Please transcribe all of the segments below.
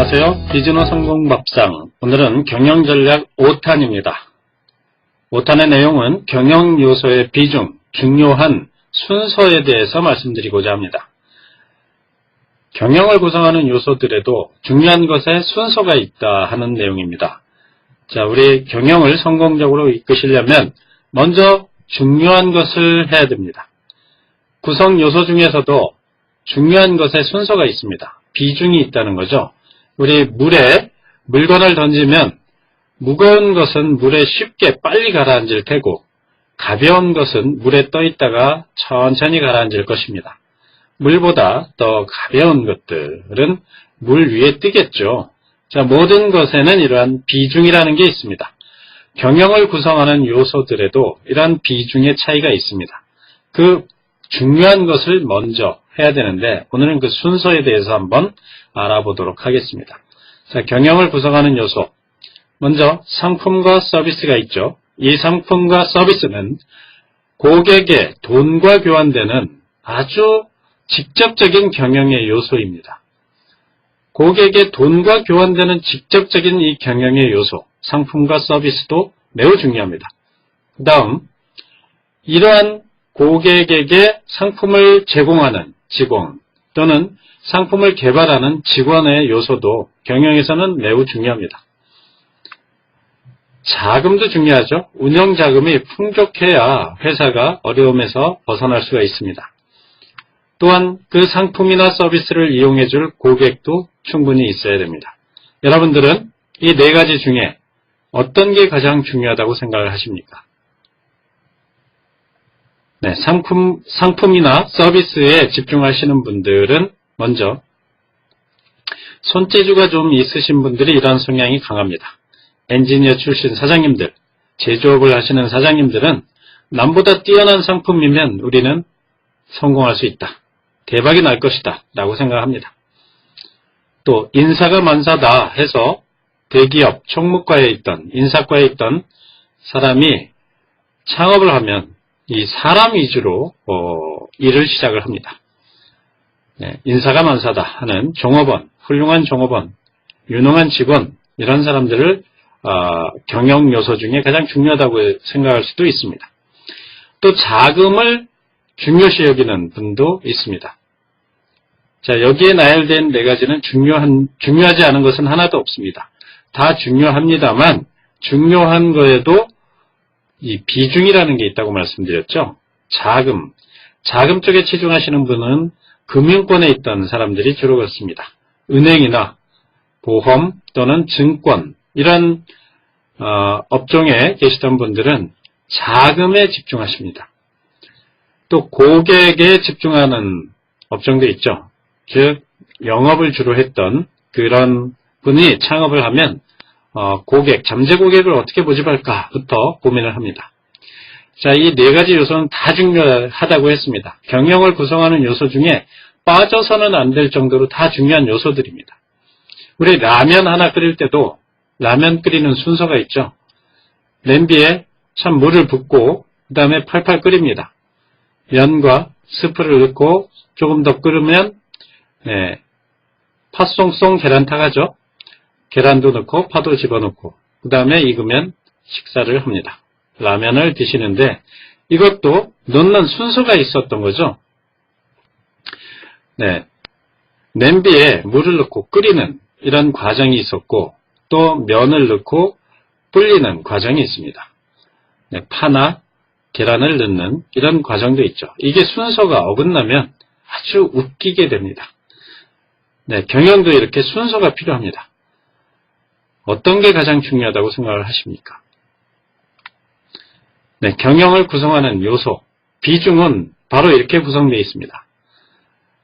안녕하세요. 비즈너 성공 밥상. 오늘은 경영 전략 5탄입니다. 5탄의 내용은 경영 요소의 비중, 중요한 순서에 대해서 말씀드리고자 합니다. 경영을 구성하는 요소들에도 중요한 것에 순서가 있다 하는 내용입니다. 자, 우리 경영을 성공적으로 이끄시려면 먼저 중요한 것을 해야 됩니다. 구성 요소 중에서도 중요한 것에 순서가 있습니다. 비중이 있다는 거죠. 우리 물에 물건을 던지면 무거운 것은 물에 쉽게 빨리 가라앉을 테고 가벼운 것은 물에 떠 있다가 천천히 가라앉을 것입니다. 물보다 더 가벼운 것들은 물 위에 뜨겠죠. 자, 모든 것에는 이러한 비중이라는 게 있습니다. 경영을 구성하는 요소들에도 이러한 비중의 차이가 있습니다. 그 중요한 것을 먼저 해야 되는데 오늘은 그 순서에 대해서 한번 알아보도록 하겠습니다. 자, 경영을 구성하는 요소. 먼저 상품과 서비스가 있죠. 이 상품과 서비스는 고객의 돈과 교환되는 아주 직접적인 경영의 요소입니다. 고객의 돈과 교환되는 직접적인 이 경영의 요소, 상품과 서비스도 매우 중요합니다. 그 다음, 이러한 고객에게 상품을 제공하는 직원 또는 상품을 개발하는 직원의 요소도 경영에서는 매우 중요합니다. 자금도 중요하죠. 운영 자금이 풍족해야 회사가 어려움에서 벗어날 수가 있습니다. 또한 그 상품이나 서비스를 이용해 줄 고객도 충분히 있어야 됩니다. 여러분들은 이 네 가지 중에 어떤 게 가장 중요하다고 생각을 하십니까? 네, 상품, 상품이나 서비스에 집중하시는 분들은 먼저 손재주가 좀 있으신 분들이 이러한 성향이 강합니다. 엔지니어 출신 사장님들, 제조업을 하시는 사장님들은 남보다 뛰어난 상품이면 우리는 성공할 수 있다. 대박이 날 것이다. 라고 생각합니다. 또 인사가 만사다 해서 대기업 총무과에 있던 인사과에 있던 사람이 창업을 하면 이 사람 위주로 어, 일을 시작을 합니다. 네, 인사가 만사다 하는 종업원, 훌륭한 종업원, 유능한 직원 이런 사람들을 어, 경영 요소 중에 가장 중요하다고 생각할 수도 있습니다. 또 자금을 중요시 여기는 분도 있습니다. 자, 여기에 나열된 네 가지는 중요한, 중요하지 않은 것은 하나도 없습니다. 다 중요합니다만, 중요한 거에도 이 비중이라는 게 있다고 말씀드렸죠. 자금. 자금 쪽에 치중하시는 분은 금융권에 있던 사람들이 주로 그렇습니다. 은행이나 보험 또는 증권 이런 어, 업종에 계시던 분들은 자금에 집중하십니다. 또 고객에 집중하는 업종도 있죠. 즉 영업을 주로 했던 그런 분이 창업을 하면 어, 고객, 잠재 고객을 어떻게 모집할까부터 고민을 합니다. 자, 이 네 가지 요소는 다 중요하다고 했습니다. 경영을 구성하는 요소 중에 빠져서는 안 될 정도로 다 중요한 요소들입니다. 우리 라면 하나 끓일 때도 라면 끓이는 순서가 있죠. 냄비에 참 물을 붓고 그 다음에 팔팔 끓입니다. 면과 스프를 넣고 조금 더 끓으면 네, 팥송송 계란탕 하죠. 계란도 넣고 파도 집어넣고 그 다음에 익으면 식사를 합니다. 라면을 드시는데 이것도 넣는 순서가 있었던 거죠. 네. 냄비에 물을 넣고 끓이는 이런 과정이 있었고 또 면을 넣고 불리는 과정이 있습니다. 네, 파나 계란을 넣는 이런 과정도 있죠. 이게 순서가 어긋나면 아주 웃기게 됩니다. 네, 경영도 이렇게 순서가 필요합니다. 어떤 게 가장 중요하다고 생각을 하십니까? 네, 경영을 구성하는 요소, 비중은 바로 이렇게 구성되어 있습니다.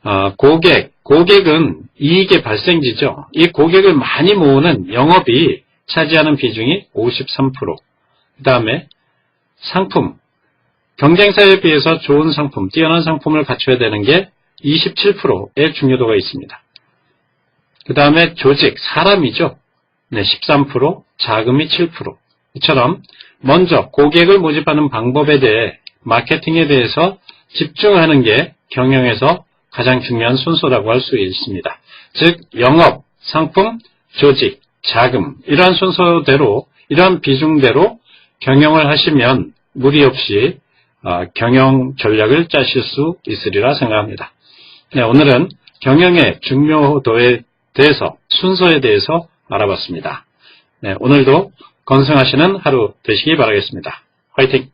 어, 고객, 고객은 이익의 발생지죠. 이 고객을 많이 모으는 영업이 차지하는 비중이 53%. 그 다음에 상품, 경쟁사에 비해서 좋은 상품, 뛰어난 상품을 갖춰야 되는 게 27%의 중요도가 있습니다. 그 다음에 조직, 사람이죠. 네, 13%, 자금이 7%. 이처럼 먼저 고객을 모집하는 방법에 대해 마케팅에 대해서 집중하는 게 경영에서 가장 중요한 순서라고 할 수 있습니다. 즉 영업, 상품, 조직, 자금 이러한 순서대로 이러한 비중대로 경영을 하시면 무리 없이 어, 경영 전략을 짜실 수 있으리라 생각합니다. 네, 오늘은 경영의 중요도에 대해서 순서에 대해서 알아봤습니다. 네, 오늘도 건승하시는 하루 되시기 바라겠습니다. 화이팅!